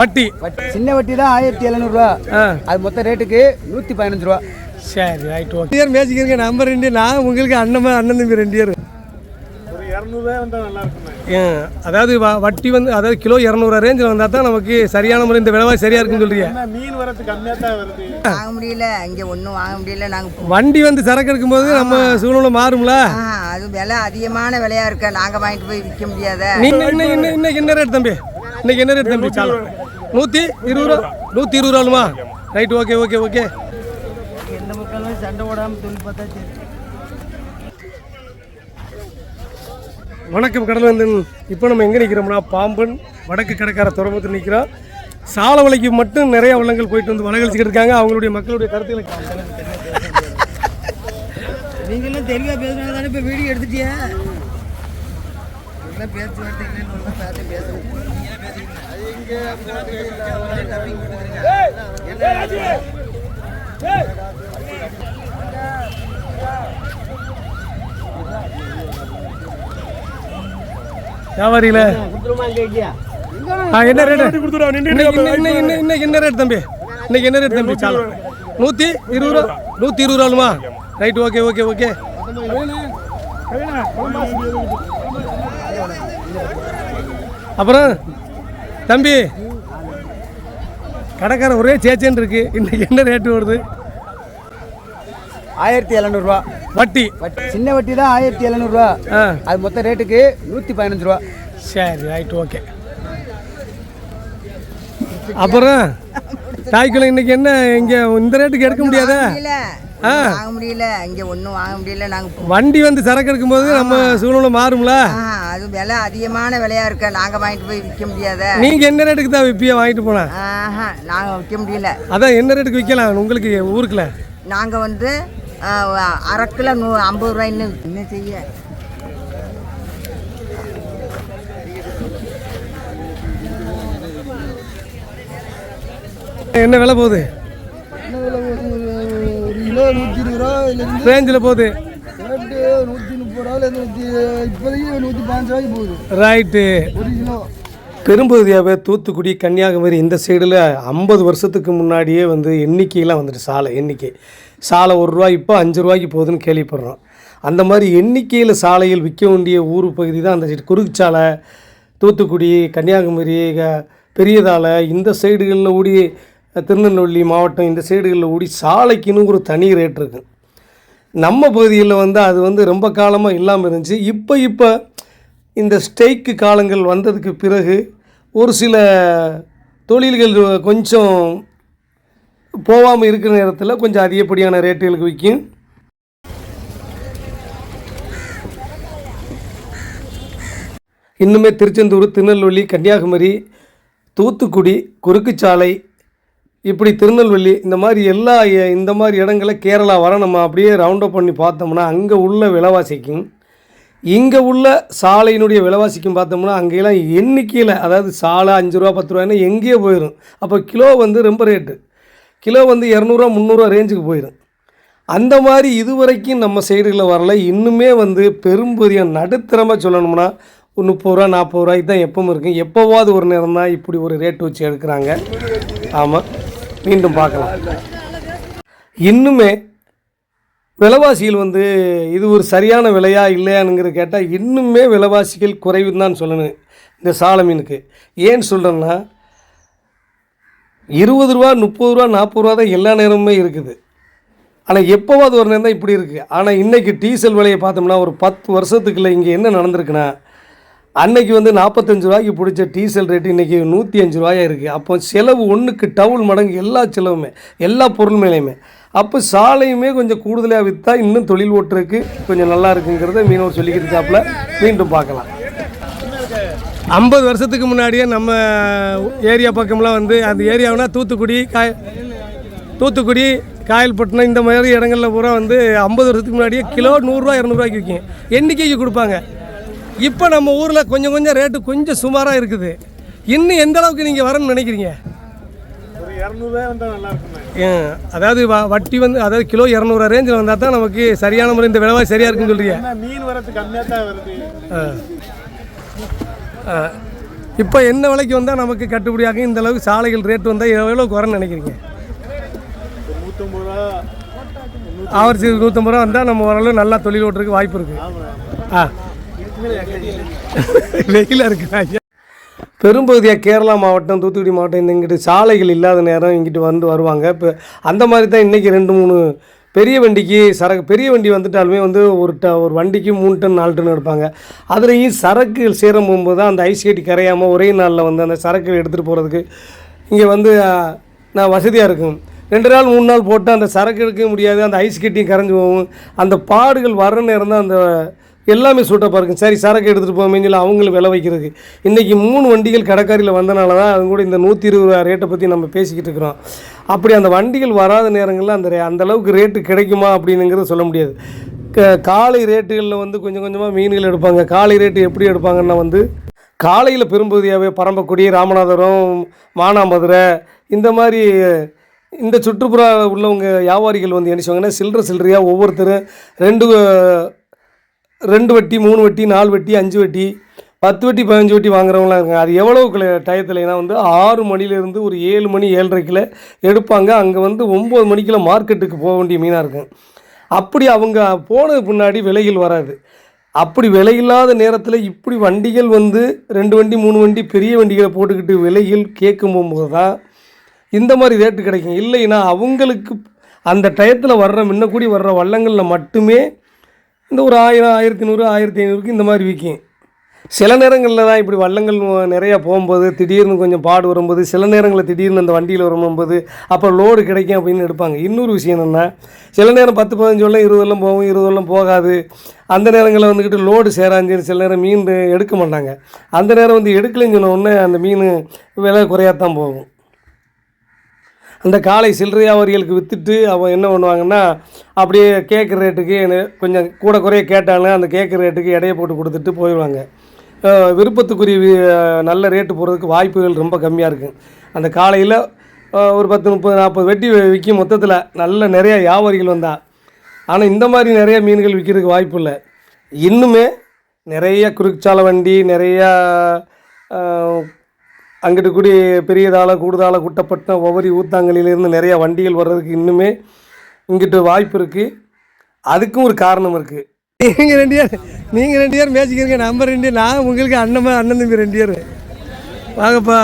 வட்டி வட்டி சின்ன வட்டி தான் ஆயிரத்தி எழுநூறுவா. அது மொத்த ரேட்டுக்கு நூற்றி பதினஞ்சு ரூபா. சரி ரைட் ஓகே மேய்ச்சிக்கிறீங்க நம்ம ரெண்டு. நான் உங்களுக்கு அண்ணன் அண்ணன் தம்பி ரெண்டு பேர். ஏன் அதாவது வ- வட்டி வந்து அதாவது கிலோ இரநூறுவா ரேஞ்சில் வந்தால் தான் நமக்கு சரியான முறை இந்த விலைவாசி சரியாக இருக்குன்னு சொல்றீங்க. வாங்க முடியல. இங்கே ஒன்றும் வாங்க முடியல. நாங்கள் வண்டி வந்து சரக்கு எடுக்கும்போது நம்ம சூழ்நிலை மாறும்ல? அது விலை அதிகமான விலையா இருக்க. நாங்கள் வாங்கிட்டு போய் விற்க முடியாத. இன்னைக்கு என்ன ரேட் தம்பி? இன்னைக்கு என்ன ரேட் தம்பி? சாலம் நூற்றி இருபது ரூபா. நூற்றி இருபது ரூபாலுமா ரைட் ஓகே ஓகே ஓகே எந்த மக்களும் சண்டை போடாமல் தொழில் பார்த்தா சரி வணக்கம் கடல்வேந்தன் இப்போ நம்ம எங்கே நிற்கிறோம்னா பாம்பன் வடக்கு கடற்கரை துறைமுகத்தில் நிற்கிறோம் சால வலைக்கு மட்டும் நிறைய வள்ளங்கள் போயிட்டு வந்து வலைகழிச்சிக்கிட்டு இருக்காங்க அவங்களுடைய மக்களுடைய கருத்துக்களை நீங்களும் தெளிவாக பேசுனாங்க தானே இப்போ வீடியோ எடுத்துட்டியா எல்லாம் பேச்சுவார்த்தை இல்லைன்னு ஒழுங்கா பார்த்து பேசுறேன் வியாபாரியில? ஆ என்ன ரேட் இன்னைக்கு இன்னைக்கு இன்னைக்கு என்ன ரேட் தம்பி? இன்னைக்கு என்ன ரேட் தம்பி? சாலம் நூற்றி இருபது ரூபா நூற்றி இருபது ரூபாலுமா? ரைட் ஓகே ஓகே ஓகே அப்புறம் தம்பி கடைக்காரன் ஒரே சேச்சேன்னு இருக்கு. இன்னைக்கு என்ன ரேட்டு வருது? ஆயிரத்தி எழுநூறுவா. வட்டி. வட்டி. சின்ன வட்டி தான் ஆயிரத்தி எழுநூறுவா. ஆ. அது மொத்த ரேட்டுக்கு நூற்றி பதினஞ்சு ரூபா. சரி ரைட் ஓகே அப்புறம் தாய்க்குளம் இன்னைக்கு என்ன? இங்கே இந்த ரேட்டுக்கு எடுக்க முடியாதா. வாங்க முடியல. இங்கே ஒன்றும் வாங்க முடியல. நாங்கள் வண்டி வந்து சரக்கு எடுக்கும்போது நம்ம சூழ்நிலை மாறும்ல? அது விலை அதிகமான விலையா இருக்க? நாங்கள் வாங்கிட்டு போய் விற்க முடியாத? நீங்கள் என்ன ரேட்டுக்கு தான் விற்பியா வாங்கிட்டு ஆஹா நாங்கள் விற்க முடியல. அதான் என்ன ரேட்டுக்கு விற்கலாம் உங்களுக்கு ஊருக்குல நாங்கள் வந்து அரை கிலோ நூ ஐம்பது ரூபாய்ன்னு என்ன செய்ய? என்ன விலை போகுது? ஒரு கிலோ நூற்றி இருபது ரூபா ரேஞ்சில் போகுது. ரேட்டு நூற்றி முப்பது ரூபா இல்லை நூற்றி இப்போதைக்கு நூற்றி பதினஞ்சு ரூபாய்க்கு போகுது. ரைட்டு ஒரு கிலோ. பெரும்பகுதியாகவே தூத்துக்குடி கன்னியாகுமரி இந்த சைடில் ஐம்பது வருஷத்துக்கு முன்னாடியே வந்து எண்ணிக்கையெல்லாம் வந்துட்டு சாலை எண்ணிக்கை. சாலை ஒரு ரூபாய் இப்போ அஞ்சு ரூபாய்க்கு போகுதுன்னு கேள்விப்படுறோம். அந்த மாதிரி எண்ணிக்கையில் சாலையில் விற்க வேண்டிய ஊர் பகுதி தான் அந்த சைடு குறுக்குச்சாலை தூத்துக்குடி கன்னியாகுமரி க- பெரியதாலை இந்த சைடுகளில் ஓடி திருநெல்வேலி மாவட்டம் இந்த சைடுகளில் ஓடி சாலைக்குன்னு ஒரு தனி ரேட் இருக்குது நம்ம பகுதியில் வந்து அது வந்து ரொம்ப காலமாக இல்லாமல் இருந்துச்சு. இப்போ இப்போ இந்த ஸ்ட்ரைக்கு காலங்கள் வந்ததுக்கு பிறகு ஒரு சில தொழில்கள் கொஞ்சம் போகாமல் இருக்கிற நேரத்தில் கொஞ்சம் அதிகப்படியான ரேட்டுகளுக்கு விற்கும். இன்னுமே திருச்செந்தூர் திருநெல்வேலி கன்னியாகுமரி தூத்துக்குடி குறுக்குச்சாலை இப்படி திருநெல்வேலி இந்த மாதிரி எல்லா இந்த மாதிரி இடங்களை கேரளா வர நம்ம அப்படியே ரவுண்டப் பண்ணி பார்த்தோம்னா அங்கே உள்ள விலைவாசிக்கும். இங்கே உள்ள சாலையினுடைய விலைவாசிக்கும் பார்த்தோம்னா அங்கேயெல்லாம் எண்ணிக்கையில் அதாவது சாலை அஞ்சு ரூபா பத்து ரூபாய்னா எங்கேயோ போயிடும் அப்போ கிலோ வந்து ரொம்ப ரேட்டு கிலோ வந்து இரநூறுவா முந்நூறுரூவா ரேஞ்சுக்கு போயிடும் அந்த மாதிரி இதுவரைக்கும் நம்ம சைடுகளில் வரல. இன்னுமே வந்து பெரும்பகுதியாக நடுத்தரமாக சொல்லணும்னா ஒரு முப்பது ரூபா நாற்பது ரூபாய்க்கு தான் எப்பவும் இருக்கும். எப்போவாவது ஒரு நேரம் தான் இப்படி ஒரு ரேட் வச்சு எடுக்கிறாங்க. ஆமாம் மீண்டும் பார்க்கலாம். இன்னுமே விலைவாசிகள் வந்து இது ஒரு சரியான விலையா இல்லையானுங்கிறது கேட்டால் இன்னுமே விலைவாசிகள் குறைவுன்னு தான் சொல்லணும் இந்த சால மீனுக்கு ஏன்னு சொல்கிறேன்னா இருபது ரூபா முப்பது ரூபா நாற்பது ரூபா தான் எல்லா நேரமுமே இருக்குது. ஆனால் எப்போவாது ஒரு நேரம் தான் இப்படி இருக்குது ஆனால் இன்றைக்கி டீசல் விலையை பார்த்தோம்னா ஒரு பத்து வருஷத்துக்குள்ளே இங்கே என்ன நடந்திருக்குன்னா அன்னைக்கு வந்து நாற்பத்தஞ்சு ரூபாய்க்கு பிடிச்ச டீசல் ரேட்டு இன்றைக்கி நூற்றி அஞ்சு ரூபாயாக இருக்குது அப்போ செலவு ஒன்றுக்கு டவுல் மடங்கு எல்லா செலவுமே எல்லா பொருள் மேலேயுமே. அப்போ சாலையுமே கொஞ்சம் கூடுதலாக விற்றா இன்னும் தொழில் ஓட்டுறதுக்கு கொஞ்சம் நல்லா இருக்குங்கிறத மீனவர் சொல்லிக்கிட்டு மீண்டும் பார்க்கலாம். ஐம்பது வருஷத்துக்கு முன்னாடியே நம்ம ஏரியா பக்கம்லாம் வந்து அந்த ஏரியாவுனா தூத்துக்குடி காய் தூத்துக்குடி காயல்பட்டினம் இந்த மாதிரி இடங்களில் பூரா வந்து ஐம்பது வருஷத்துக்கு முன்னாடியே கிலோ நூறுரூவா இரநூறுவாய்க்கு விற்கும் எண்ணிக்கைக்கு கொடுப்பாங்க. இப்போ நம்ம ஊரில் கொஞ்சம் கொஞ்சம் ரேட்டு கொஞ்சம் சுமாராக இருக்குது. இன்னும் எந்த அளவுக்கு நீங்கள் வரணும்னு நினைக்கிறீங்க? அதாவது வட்டி வந்து அதாவது கிலோ இரநூறுவா ரேஞ்சில் வந்தால் தான் நமக்கு சரியான முறை இந்த விலைவாசி சரியாக இருக்குன்னு சொல்கிறீங்க மீன் வரத்து கம்மியாக தான் வருது. இப்போ என்ன விலைக்கு வந்தால் நமக்கு கட்டுப்படியாகும் இந்த அளவுக்கு சாலைகள் ரேட் வந்தால் எவ்வளோ குறைன்னு நினைக்கிறீங்க? ஆவரேஜ் நூற்றம்பது ரூபா வந்தால் நம்ம ஓரளவு நல்லா தொழில் ஓட்டுறதுக்கு வாய்ப்பு இருக்குது ஆ. வெயிலாக இருக்கு. ஐயா. பெரும்பகுதியாக கேரளா மாவட்டம் தூத்துக்குடி மாவட்டம் இந்த இங்கிட்டு சாலைகள் இல்லாத நேரம் இங்கிட்டு வந்து வருவாங்க. இப்போ அந்த மாதிரி தான் இன்றைக்கி ரெண்டு மூணு பெரிய வண்டிக்கு சரக்கு பெரிய வண்டி வந்துட்டாலுமே வந்து ஒரு ட ஒரு வண்டிக்கு மூணு டன் நாலு டன் எடுப்பாங்க. அதுலேயும் சரக்குகள் சேரும் போகும்போது தான் அந்த ஐஸ் கட்டி கரையாமல் ஒரே நாளில் வந்து அந்த சரக்கு எடுத்துகிட்டு போகிறதுக்கு இங்கே வந்து நான் வசதியாக இருக்கும். ரெண்டு நாள் மூணு நாள் போட்டு அந்த சரக்கு எடுக்க முடியாது. அந்த ஐஸ் கட்டியும் கரைஞ்சி போகும். அந்த பாடுகள் வர்ற நேரம் தான் அந்த எல்லாமே சூட்டப்பாக இருக்கும் சரி சரக்கு எடுத்துகிட்டு போவோமே சொல்லி அவங்களும் விலை வைக்கிறதுக்கு. இன்றைக்கி மூணு வண்டிகள் கடற்கரையில் வந்தனால தான் அது கூட இந்த நூற்றி இருபது ரூபா ரேட்டை பற்றி நம்ம பேசிக்கிட்டு இருக்கிறோம். அப்படி அந்த வண்டிகள் வராத நேரங்களில் அந்த அந்தளவுக்கு அந்த அளவுக்கு ரேட்டு கிடைக்குமா அப்படிங்கிறத சொல்ல முடியாது. க- காலை ரேட்டுகளில் வந்து கொஞ்சம் கொஞ்சமாக மீன்கள் எடுப்பாங்க. காலை ரேட்டு எப்படி எடுப்பாங்கன்னா வந்து காலையில் பெரும்பகுதியாகவே பரம்பக்குடி ராமநாதபுரம் மானாமதுரை இந்த மாதிரி இந்த சுற்றுப்புற உள்ளவங்க வியாபாரிகள் வந்து என்ன செய்வாங்கன்னா சில்லற சில்லறையாக ஒவ்வொருத்தரும் ரெண்டு ரெண்டு வட்டி மூணு வட்டி நாலு வட்டி அஞ்சு வட்டி பத்து வட்டி பதினஞ்சு வட்டி வாங்குறவங்களாம் இருக்காங்க. அது எவ்வளோ டயத்துலனா வந்து ஆறு மணிலேருந்து ஒரு ஏழு மணி ஏழரைக்கில் எடுப்பாங்க. அங்கே வந்து ஒம்பது மணிக்கெலாம் மார்க்கெட்டுக்கு போக வேண்டிய மீனாக இருக்கும். அப்படி அவங்க போனது பின்னாடி விலைகள் வராது. அப்படி விலையில்லாத நேரத்தில் இப்படி வண்டிகள் வந்து ரெண்டு வண்டி மூணு வண்டி பெரிய வண்டிகளை போட்டுக்கிட்டு விலைகள் கேட்கும் போகும்போது தான் இந்த மாதிரி ரேட்டு கிடைக்கும். இல்லைன்னா அவங்களுக்கு அந்த டயத்தில் வர்ற முன்னக்கூடி வர்ற வள்ளங்களில் மட்டுமே இந்த ஒரு ஆயிரம் ஆயிரத்தி நூறு ஆயிரத்தி ஐநூறுக்கு இந்த மாதிரி விற்கும். சில நேரங்களில் தான் இப்படி வள்ளங்கள் நிறையா போகும்போது திடீர்னு கொஞ்சம் பாடு வரும்போது சில நேரங்களில் திடீர்னு அந்த வண்டியில் வரும்போது அப்போ லோடு கிடைக்கும் அப்படின்னு எடுப்பாங்க. இன்னொரு விஷயம் என்னென்னா சில நேரம் பத்து பதினஞ்சு வெள்ளம் இருபது வெள்ளம் போகும் இருபது வெள்ளம் போகாது. அந்த நேரங்களில் வந்துக்கிட்டு லோடு சேராஞ்சு சில நேரம் மீன் எடுக்க மாட்டாங்க. அந்த நேரம் வந்து எடுக்கலைன்னு சொன்ன உடனே அந்த மீன் விலை குறையாத்தான் போகும். அந்த காலை சில்லறை வியாபாரிகளுக்கு விற்றுட்டு அவன் என்ன பண்ணுவாங்கன்னா அப்படியே கேட்குற ரேட்டுக்கு என்ன- கொஞ்சம் கூட குறைய கேட்டாலும் அந்த கேட்குற ரேட்டுக்கு எடையை போட்டு கொடுத்துட்டு போயிடுவாங்க. விருப்பத்துக்குரிய நல்ல ரேட்டு போகிறதுக்கு வாய்ப்புகள் ரொம்ப கம்மியாக இருக்குது அந்த காலையில் ஒரு பத்து முப்பது நாற்பது வெட்டி விற்கும் மொத்தத்தில் நல்ல நிறைய வியாபாரிகள் வந்தா ஆனால் இந்த மாதிரி நிறைய மீன்கள் விற்கிறதுக்கு வாய்ப்பு இல்லை. இன்னுமே நிறைய குறுக்சால வண்டி நிறையா அங்கிட்டு கூடி பெரியதால கூடுதால குட்டப்பட்ட ஒவ்வொரு ஊத்தாங்கலிலிருந்து நிறைய வண்டிகள் வர்றதுக்கு இன்னுமே இங்கிட்டு வாய்ப்பு இருக்குது அதுக்கும் ஒரு காரணம் இருக்குது நீங்கள் ரெண்டு பேர் நீங்கள் ரெண்டு பேர் மேய்ச்சிக்கிறீங்க நம்ம ரெண்டு பேர் நான் உங்களுக்கு அண்ணன் அண்ணன் தம்பி ரெண்டு பேர். வாங்கப்பா.